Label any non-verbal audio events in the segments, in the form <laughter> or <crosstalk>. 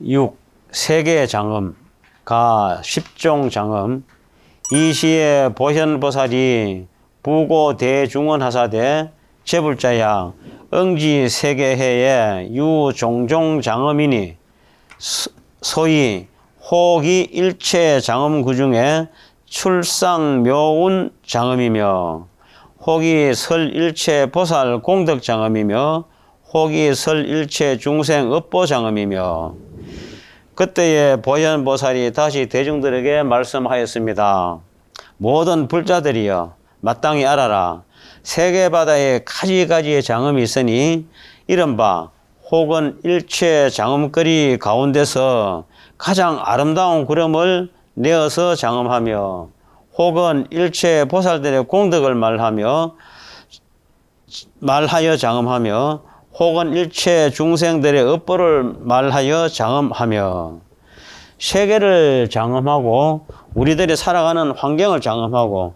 6. 세계 장엄, 가 10종 장엄, 이 시에 보현보살이 부고 대중원 하사대 제불자야 응지 세계해의 유종종 장엄이니 소- 소위 호기 일체 장엄 구중에 출상 묘운 장엄이며 호기 설 일체 보살 공덕 장엄이며 호기 설 일체 중생 업보 장엄이며 그때에 보현 보살이 다시 대중들에게 말씀하였습니다. 모든 불자들이여 마땅히 알아라. 세계 바다에 가지가지의 장엄이 있으니 이른바 혹은 일체 장엄거리 가운데서 가장 아름다운 구름을 내어서 장엄하며 혹은 일체 보살들의 공덕을 말하며 말하여 장엄하며 혹은 일체 중생들의 업보를 말하여 장엄하며 세계를 장엄하고 우리들이 살아가는 환경을 장엄하고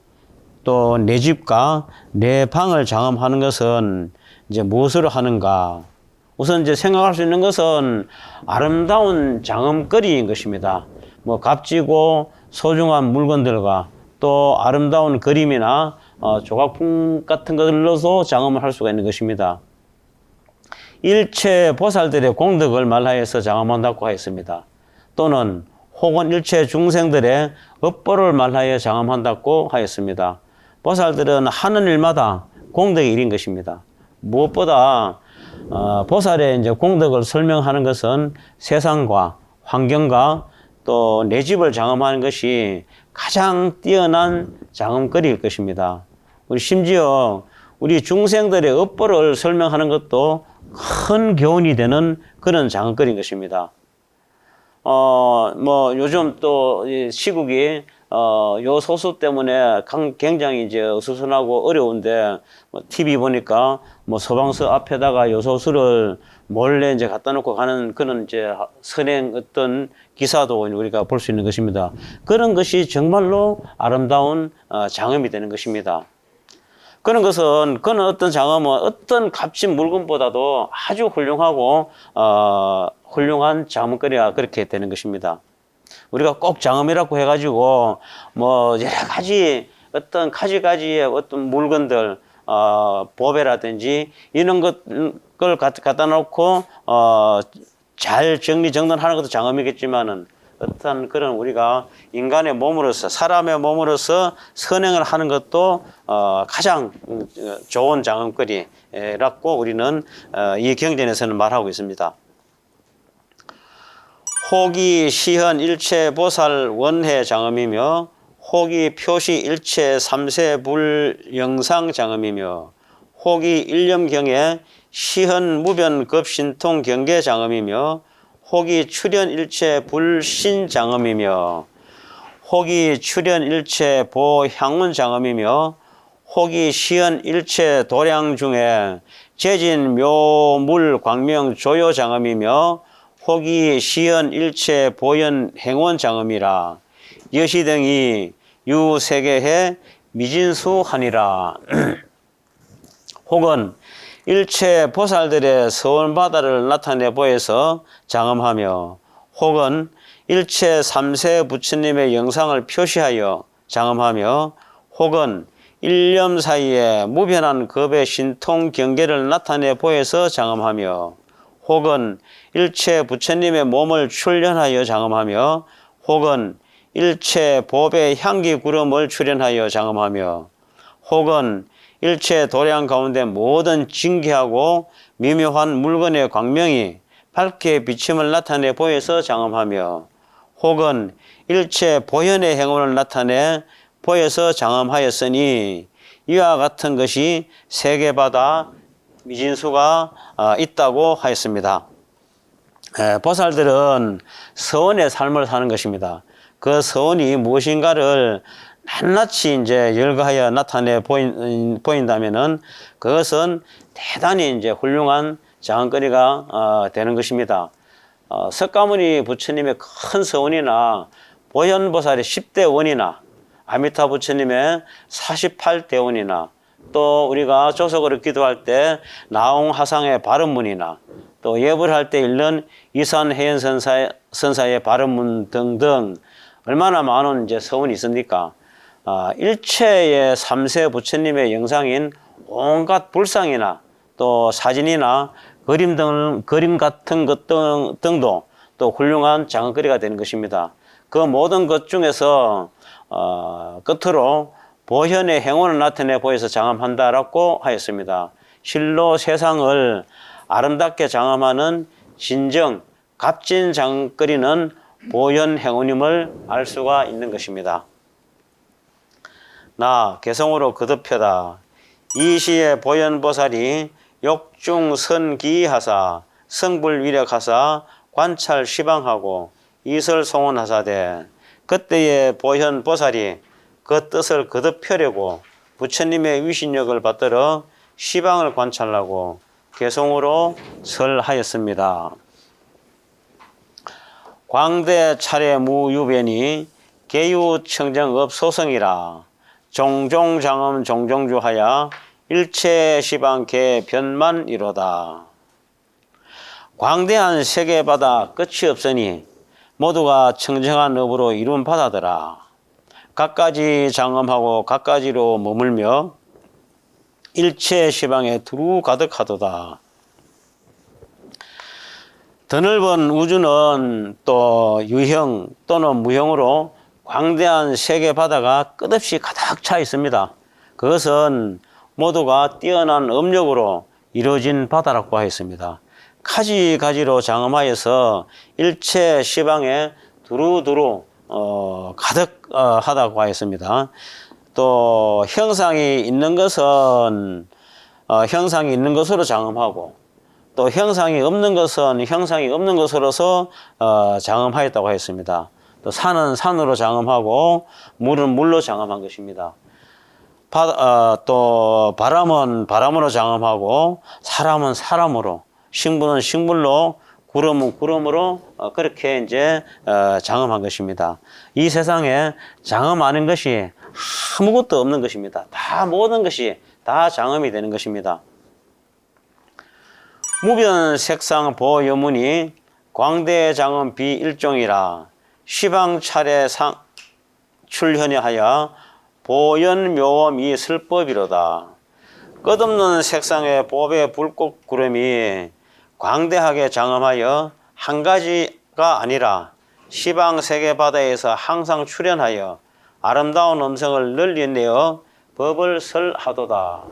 또 내 집과 내 방을 장엄하는 것은 이제 무엇으로 하는가? 우선 이제 생각할 수 있는 것은 아름다운 장엄거리인 것입니다. 뭐 값지고 소중한 물건들과 또 아름다운 그림이나 어, 조각품 같은 걸로서 장엄을 할 수가 있는 것입니다. 일체 보살들의 공덕을 말하여서 장엄한다고 하였습니다. 또는 혹은 일체 중생들의 업보를 말하여 장엄한다고 하였습니다. 보살들은 하는 일마다 공덕의 일인 것입니다. 무엇보다 어, 보살의 이제 공덕을 설명하는 것은 세상과 환경과 또 내 집을 장엄하는 것이 가장 뛰어난 장엄거리일 것입니다. 우리 심지어 우리 중생들의 업보를 설명하는 것도 큰 교훈이 되는 그런 장엄거리인 것입니다. 어, 뭐, 요즘 또, 이 시국이, 어, 요 소수 때문에 강- 굉장히 이제 어수선하고 어려운데, 뭐, TV 보니까, 뭐, 소방서 앞에다가 요 소수를 몰래 이제 갖다 놓고 가는 그런 이제 선행 어떤 기사도 우리가 볼 수 있는 것입니다. 그런 것이 정말로 아름다운 어, 장엄이 되는 것입니다. 그런 것은 그는 어떤 장엄은 어떤 값진 물건보다도 아주 훌륭하고 어, 훌륭한 장엄거리가 그렇게 되는 것입니다. 우리가 꼭 장엄이라고 해가지고 뭐 여러 가지 어떤 가지가지의 어떤 물건들 어, 보배라든지 이런 갖- 갖다 놓고 어, 잘 정리 정돈하는 것도 장엄이겠지만은 어떤 그런 우리가 인간의 몸으로서 사람의 몸으로서 선행을 하는 것도 어, 가장 음, 어, 좋은 장엄거리라고 우리는 어, 이 경전에서는 말하고 있습니다. 호기 시현 일체 보살 원해 장엄이며 호기 표시 일체 삼세 불 영상 장엄이며 호기 일념경에 시현 무변 급신통 경계 장엄이며 호기 출현 일체 불신 장엄이며 호기 출현 일체 보향운 장엄이며 호기 시현 일체 도량 중에 재진 묘물 광명 조요 장엄이며 호기 시현 일체 보현 행원 장엄이라 여시 등이 유세계해 미진수하니라. <clears throat> 혹은 일체 보살들의 서원 바다를 나타내 보여서 장엄하며 혹은 일체 삼세 부처님의 영상을 표시하여 장엄하며 혹은 일념 사이에 무변한 겁의 신통 경계를 나타내 보여서 장엄하며 혹은 일체 부처님의 몸을 출현하여 장엄하며 혹은 일체 법의 향기 구름을 출현하여 장엄하며 혹은 일체 도량 가운데 모든 징계하고 미묘한 물건의 광명이 밝게 비침을 나타내 보여서 장엄하며 혹은 일체 보현의 행운을 나타내 보여서 장엄하였으니 이와 같은 것이 세계 바다 미진수가 어, 있다고 하였습니다. 에, 보살들은 서원의 삶을 사는 것입니다. 그 서원이 무엇인가를 낱낱이 이제 열거하여 나타내 보인, 보인다면은 그것은 대단히 이제 훌륭한 장안거리가 어, 되는 것입니다. 어, 석가모니 부처님의 큰 서원이나 보현보살의 10대 원이나 아미타 부처님의 48대 원이나 또 우리가 조석으로 기도할 때 나홍 하상의 발음문이나 또 예불 할때 읽는 이산 해연 선사, 선사의 발음문 등등 얼마나 많은 이제 서원이 있습니까? 아, 일체의 삼세 부처님의 영상인 온갖 불상이나 또 사진이나 그림 등 그림 같은 것 등, 등도 또 훌륭한 장거리가 되는 것입니다. 그 모든 것 중에서 어, 끝으로 보현의 행운을 나타내 보여서 장엄한다라고 하였습니다. 실로 세상을 아름답게 장엄하는 진정 값진 장거리는 보현 행운임을 알 수가 있는 것입니다. 나 개성으로 거듭혀다. 이 시에 보현보살이 욕중선기하사 성불위력하사 관찰 시방하고 이설 송원하사되 그때의 보현보살이 그 뜻을 거듭펴려고 부처님의 위신력을 받들어 시방을 관찰하고 개성으로 설하였습니다. 광대 차례 무유변이 개유 청정업 소성이라 종종장엄 종종주하야 일체 시방 개 변만 이로다. 광대한 세계 바다 끝이 없으니 모두가 청정한 업으로 이룬 바다더라. 각가지 장엄하고 각가지로 머물며 일체 시방에 두루 가득하도다. 드넓은 우주는 또 유형 또는 무형으로 광대한 세계 바다가 끝없이 가득 차 있습니다. 그것은 모두가 뛰어난 업력으로 이루어진 바다라고 하였습니다. 가지가지로 장엄하여서 일체 시방에 두루두루 어, 가득하다고 하였습니다. 또 형상이 있는 것은 어, 형상이 있는 것으로 장엄하고 또 형상이 없는 것은 형상이 없는 것으로서 어, 장엄하였다고 했습니다. 또 산은 산으로 장엄하고 물은 물로 장엄한 것입니다. 바, 어, 또 바람은 바람으로 장엄하고 사람은 사람으로 식물은 식물로 구름은 구름으로 어, 그렇게 이제 어, 장엄한 것입니다. 이 세상에 장엄 아닌 것이 아무것도 없는 것입니다. 다 모든 것이 다 장엄이 되는 것입니다. 무변 색상 보여문이 광대 장엄 비일종이라 시방 차례 상 출현하여 보연 묘엄이 슬법이로다. 끝없는 색상의 보배 불꽃 구름이 광대하게 장엄하여 한 가지가 아니라 시방 세계 바다에서 항상 출현하여 아름다운 음성을 널리 내어 법을 설하도다.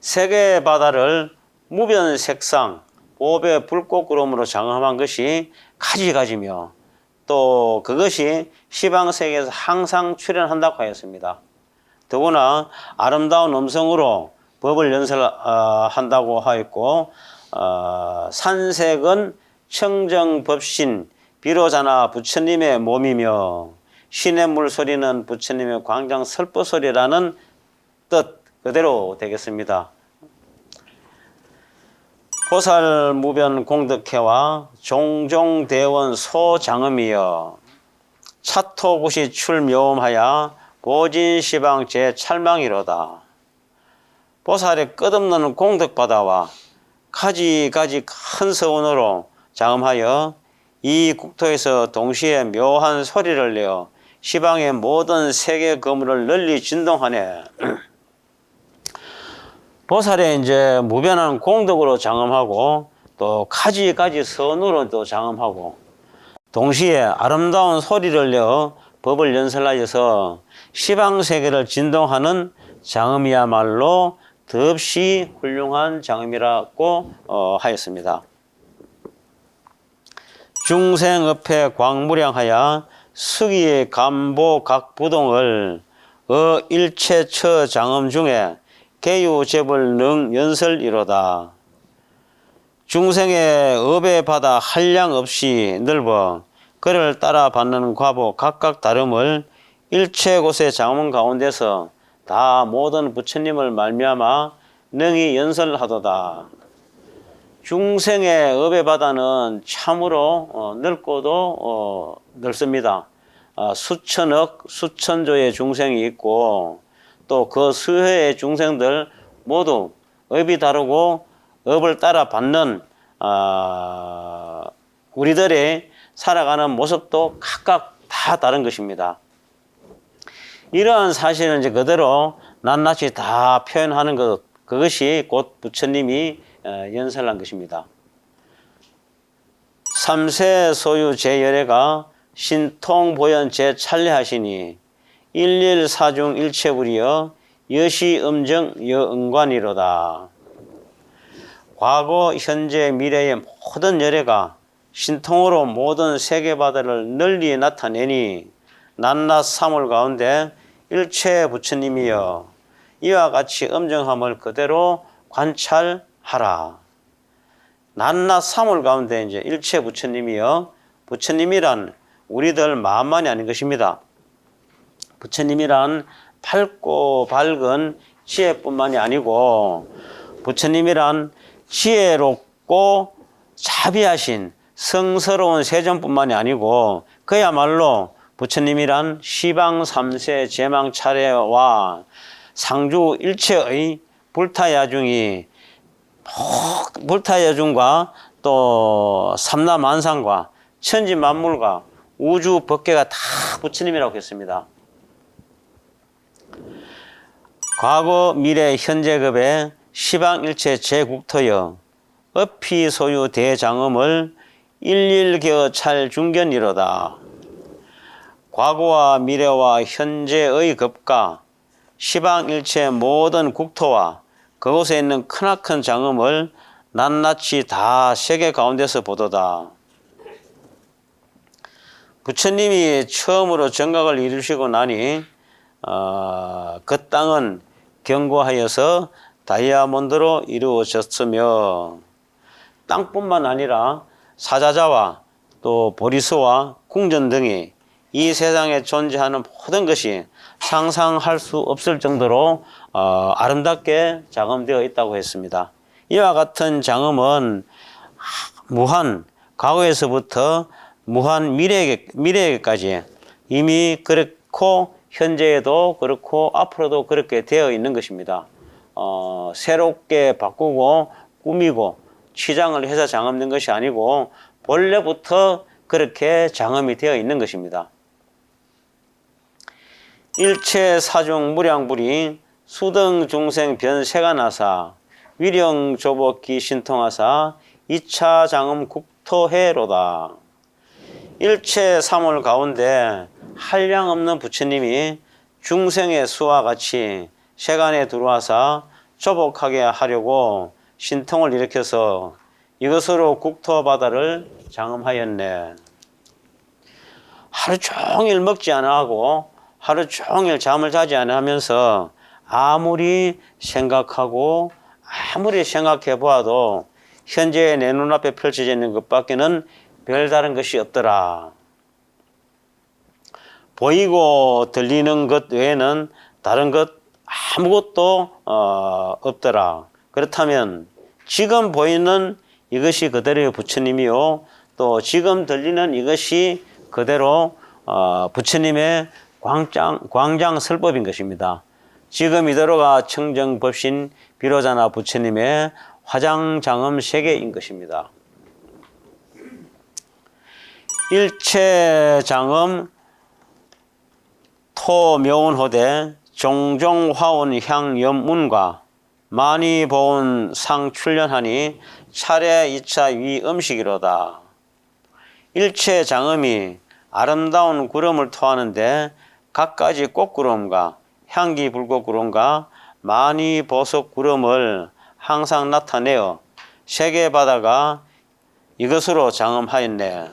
세계 바다를 무변 색상, 보배 불꽃 구름으로 장엄한 것이 가지가지며 또 그것이 시방 세계에서 항상 출현한다고 하였습니다. 더구나 아름다운 음성으로 법을 연설한다고 하였고 어, 산색은 청정법신 비로자나 부처님의 몸이며 신의 물소리는 부처님의 광장 설법소리라는 뜻 그대로 되겠습니다. 보살 무변 공덕회와 종종대원 소장음이여 차토구시 출묘음하여 보진시방 제찰망이로다. 보살의 끝없는 공덕바다와 가지가지 큰 서원으로 장음하여 이 국토에서 동시에 묘한 소리를 내어 시방의 모든 세계 거물을 널리 진동하네. <clears throat> 보살의 이제 무변한 공덕으로 장엄하고 또 가지가지 선으로 또 장엄하고 동시에 아름다운 소리를 내어 법을 연설하여서 시방 세계를 진동하는 장엄이야말로 더없이 훌륭한 장엄이라고 어, 하였습니다. 중생업회 광무량하여 수기의 감보 각 부동을 어 일체처 장엄 중에 개유재벌 능 연설이로다. 중생의 업에 받아 한량 없이 넓어 그를 따라 받는 과보 각각 다름을 일체 곳의 장문 가운데서 다 모든 부처님을 말미암아 능히 연설하도다. 중생의 업의 바다는 참으로 어, 넓고도 어, 넓습니다. 아, 수천억, 수천조의 중생이 있고 또 그 수혜의 중생들 모두 업이 다르고 업을 따라 받는 어, 우리들의 살아가는 모습도 각각 다 다른 것입니다. 이러한 사실은 이제 그대로 낱낱이 다 표현하는 것, 그것이 곧 부처님이 어, 연설한 것입니다. 삼세 소유 제열애가 신통보현 제찰례하시니 일일사중 일체불이여 여시 음정 여응관이로다. 과거, 현재, 미래의 모든 열애가 신통으로 모든 세계바다를 널리 나타내니 낱낱 사물 가운데 일체 부처님이여 이와 같이 음정함을 그대로 관찰하라. 낱낱 사물 가운데 이제 일체 부처님이여 부처님이란 우리들 마음만이 아닌 것입니다. 부처님이란 밝고 밝은 지혜뿐만이 아니고 부처님이란 지혜롭고 자비하신 성스러운 세존뿐만이 아니고 그야말로 부처님이란 시방 삼세 제망 차례와 상주 일체의 불타야중이 불타야중과 또 삼라만상과 천지 만물과 우주 법계가 다 부처님이라고 했습니다. 과거, 미래, 현재급의 시방일체 제국토여 어피 소유 대장엄을 일일겨 찰 중견이로다. 과거와 미래와 현재의 급과 시방일체 모든 국토와 그곳에 있는 크나큰 장엄을 낱낱이 다 세계 가운데서 보도다. 부처님이 처음으로 정각을 이루시고 나니 어, 그 땅은 견고하여서 다이아몬드로 이루어졌으며 땅뿐만 아니라 사자자와 또 보리스와 궁전 등이 이 세상에 존재하는 모든 것이 상상할 수 없을 정도로 어, 아름답게 장엄되어 있다고 했습니다. 이와 같은 장엄은 무한 과거에서부터 무한 미래에, 미래에까지 이미 그렇고 현재에도 그렇고 앞으로도 그렇게 되어 있는 것입니다. 어, 새롭게 바꾸고 꾸미고 치장을 해서 장엄된 것이 아니고 본래부터 그렇게 장엄이 되어 있는 것입니다. 일체 사중 무량불이 수등 중생 변세가 나사 위령 조복기 신통하사 이차 장엄 국토해로다. 일체 사물 가운데 한량 없는 부처님이 중생의 수와 같이 세간에 들어와서 조복하게 하려고 신통을 일으켜서 이것으로 국토 바다를 장엄하였네. 하루 종일 먹지 않아 하고 하루 종일 잠을 자지 않아 하면서 아무리 생각하고 아무리 생각해 보아도 현재 내 눈앞에 펼쳐져 있는 것밖에는 별다른 것이 없더라. 보이고 들리는 것 외에는 다른 것 아무것도 어, 없더라. 그렇다면 지금 보이는 이것이 그대로의 부처님이요. 또 지금 들리는 이것이 그대로 어, 부처님의 광장, 광장 설법인 것입니다. 지금 이대로가 청정법신 비로자나 부처님의 화장장엄 세계인 것입니다. 일체장엄 토묘운호대 종종화원 향염문과 많이 보은 상출련하니 차례 이차 위 음식이로다. 일체장엄이 아름다운 구름을 토하는데 갖가지 꽃구름과 향기 불꽃구름과 많이 보석 구름을 항상 나타내어 세계 바다가 이것으로 장엄하였네.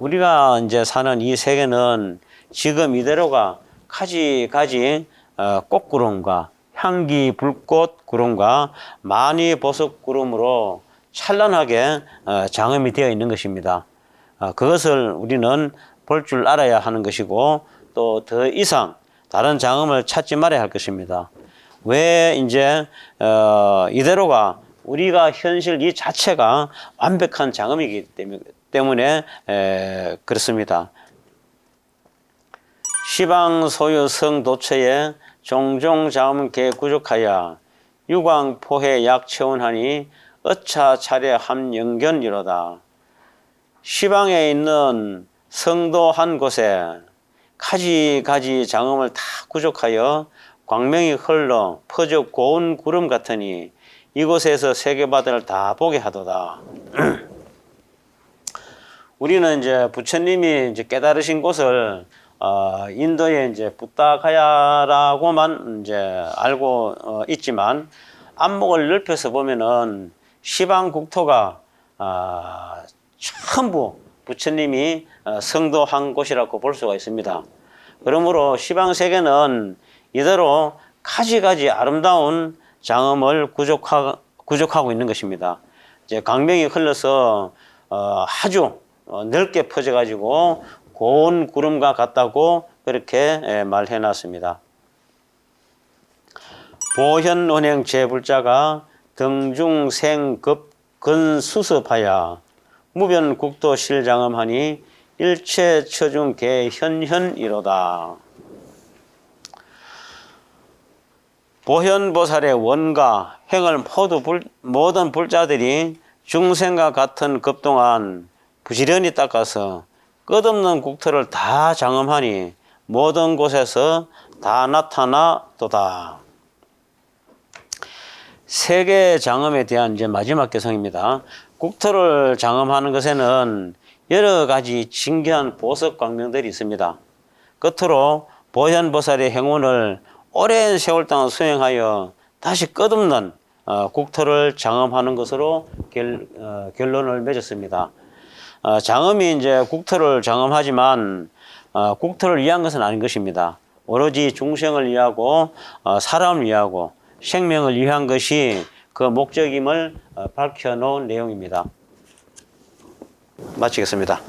우리가 이제 사는 이 세계는 지금 이대로가 가지 가지 어, 꽃구름과 향기 불꽃 구름과 많이 보석 구름으로 찬란하게 어, 장엄이 되어 있는 것입니다. 어, 그것을 우리는 볼 줄 알아야 하는 것이고 또 더 이상 다른 장엄을 찾지 말아야 할 것입니다. 왜 이제 이대로가 우리가 현실 이 자체가 완벽한 장엄이기 때문에 그렇습니다. 시방 소유 성 도처에 종종 자음 개 구족하여 유광 포해 약체온하니 어차 차례 함영견이로다. 시방에 있는 성도 한 곳에 가지가지 장엄을 다 구족하여 광명이 흘러 퍼져 고운 구름 같으니 이곳에서 세계바다를 다 보게 하도다. <clears throat> 우리는 이제 부처님이 이제 깨달으신 곳을 어, 인도에 이제 부다가야라고만 이제 알고 어, 있지만 안목을 넓혀서 보면은 시방 국토가 아, 전부 부처님이 어, 성도한 곳이라고 볼 수가 있습니다. 그러므로 시방 세계는 이대로 가지가지 아름다운 장엄을 구족하, 구족하고 있는 것입니다. 이제 강명이 흘러서 어, 아주 어, 넓게 퍼져가지고 고운 구름과 같다고 그렇게 예, 말해 놨습니다. 보현운행 제불자가 등중생급 근수습하야 무변국도 실장엄하니 일체 처중 개현현이로다. 보현보살의 원가 행을 모두 불, 모든 불자들이 중생과 같은 급동안 부지런히 닦아서 끝없는 국토를 다 장엄하니 모든 곳에서 다 나타나도다. 세계 장엄에 대한 이제 마지막 개성입니다. 국토를 장엄하는 것에는 여러 가지 신기한 보석 광명들이 있습니다. 끝으로 보현보살의 행운을 오랜 세월 동안 수행하여 다시 끝없는 어, 국토를 장엄하는 것으로 결, 어, 결론을 맺었습니다. 어, 장엄이 이제 국토를 장엄하지만 어, 국토를 위한 것은 아닌 것입니다. 오로지 중생을 위하고 어, 사람을 위하고 생명을 위한 것이 그 목적임을 어, 밝혀놓은 내용입니다. 마치겠습니다.